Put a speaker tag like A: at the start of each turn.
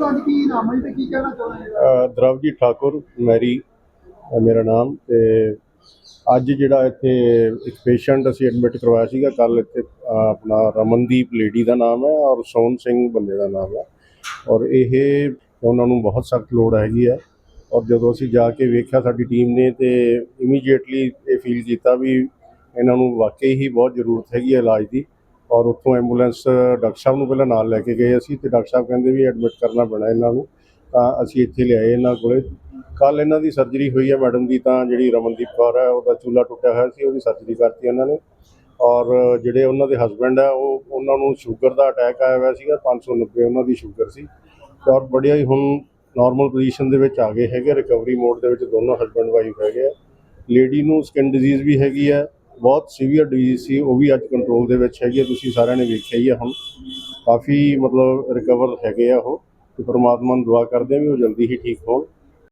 A: ਹਾਂਜੀ ਕੀ ਨਾਮ ਹੈ ਤੇ ਕੀ ਕਹਿਣਾ ਚਾਹੁੰਦੇ ਹੋ
B: ਅ, ਠਾਕੁਰ ਮੈਰੀ ਮੇਰਾ ਨਾਮ ਤੇ ਅੱਜ ਜਿਹੜਾ ਇੱਥੇ ਇੱਕ ਪੇਸ਼ੈਂਟ ਅਸੀਂ ਐਡਮਿਟ ਕਰਵਾਇਆ ਸੀਗਾ ਕੱਲ ਇੱਥੇ ਆਪਣਾ ਰਮਨਦੀਪ ਲੇਡੀ ਦਾ ਨਾਮ ਹੈ ਔਰ ਸੋਨ ਸਿੰਘ ਬੰਦੇ ਦਾ ਨਾਮ ਹੈ। ਔਰ ਇਹ ਉਹਨਾਂ ਨੂੰ ਬਹੁਤ ਸਖਤ ਲੋੜ ਹੈਗੀ ਹੈ। ਔਰ ਜਦੋਂ ਅਸੀਂ ਜਾ ਕੇ ਵੇਖਿਆ ਸਾਡੀ ਟੀਮ ਨੇ ਤੇ ਇਮੀਡੀਏਟਲੀ ਇਹ ਫੀਲ ਕੀਤਾ ਵੀ ਇਹਨਾਂ ਨੂੰ ਵਾਕਈ ਹੀ ਬਹੁਤ ਜ਼ਰੂਰਤ ਹੈਗੀ ਹੈ ਇਲਾਜ ਦੀ। ਔਰ ਉੱਥੋਂ ਐਂਬੂਲੈਂਸ ਡਾਕਟਰ ਸਾਹਿਬ ਨੂੰ ਪਹਿਲਾਂ ਨਾਲ ਲੈ ਕੇ ਗਏ ਅਸੀਂ ਤੇ ਡਾਕਟਰ ਸਾਹਿਬ ਕਹਿੰਦੇ ਵੀ ਐਡਮਿਟ ਕਰਨਾ ਪੈਣਾ ਇਹਨਾਂ ਨੂੰ, ਤਾਂ ਅਸੀਂ ਇੱਥੇ ਲਿਆਏ ਇਹਨਾਂ ਕੋਲੇ। ਕੱਲ ਇਹਨਾਂ ਦੀ ਸਰਜਰੀ ਹੋਈ ਹੈ ਮੈਡਮ ਦੀ, ਤਾਂ ਜਿਹੜੀ ਰਮਨਦੀਪ ਕੌਰ ਹੈ, ਉਹਦਾ ਚੂਲਾ ਟੁੱਟਿਆ ਹੋਇਆ ਸੀ, ਉਹਦੀ ਸਰਜਰੀ ਕਰਤੀ ਇਹਨਾਂ ਨੇ। ਔਰ ਜਿਹੜੇ ਉਹਨਾਂ ਦੇ ਹਸਬੰਡ ਹੈ, ਉਹ ਉਹਨਾਂ ਨੂੰ ਸ਼ੂਗਰ ਦਾ ਅਟੈਕ ਆਇਆ ਹੋਇਆ ਸੀਗਾ 590 ਉਹਨਾਂ ਦੀ ਸ਼ੂਗਰ ਸੀ। ਤੇ ਔਰ ਬੜੀਆ ਹੀ ਹੁਣ ਨਾਰਮਲ ਪੋਜੀਸ਼ਨ ਦੇ ਵਿੱਚ ਆ ਗਏ ਹੈਗੇ ਰਿਕਵਰੀ ਮੋਡ ਦੇ ਵਿੱਚ ਦੋਨੋਂ ਹਸਬੰਡ ਵਾਈਫ ਹੈਗੇ ਆ। ਲੇਡੀ ਨੂੰ ਸਕਿਨ ਡਿਜ਼ੀਜ਼ ਵੀ ਹੈਗੀ ਹੈ ਬਹੁਤ ਸੀਵੀਅਰ ਡਿਜ਼ੀਜ਼ ਸੀ, ਉਹ ਵੀ ਅੱਜ ਕੰਟਰੋਲ ਦੇ ਵਿੱਚ ਹੈਗੀ ਹੈ ਤੁਸੀਂ ਸਾਰਿਆਂ ਨੇ ਵੇਖਿਆ ਹੀ ਹੈ ਹੁਣ। ਕਾਫੀ ਮਤਲਬ ਰਿਕਵਰ ਹੈਗੇ ਆ ਉਹ, ਤੇ ਪਰਮਾਤਮਾ ਨੂੰ ਦੁਆ ਕਰਦੇ ਆ ਵੀ ਉਹ ਜਲਦੀ ਹੀ ਠੀਕ ਹੋਣ।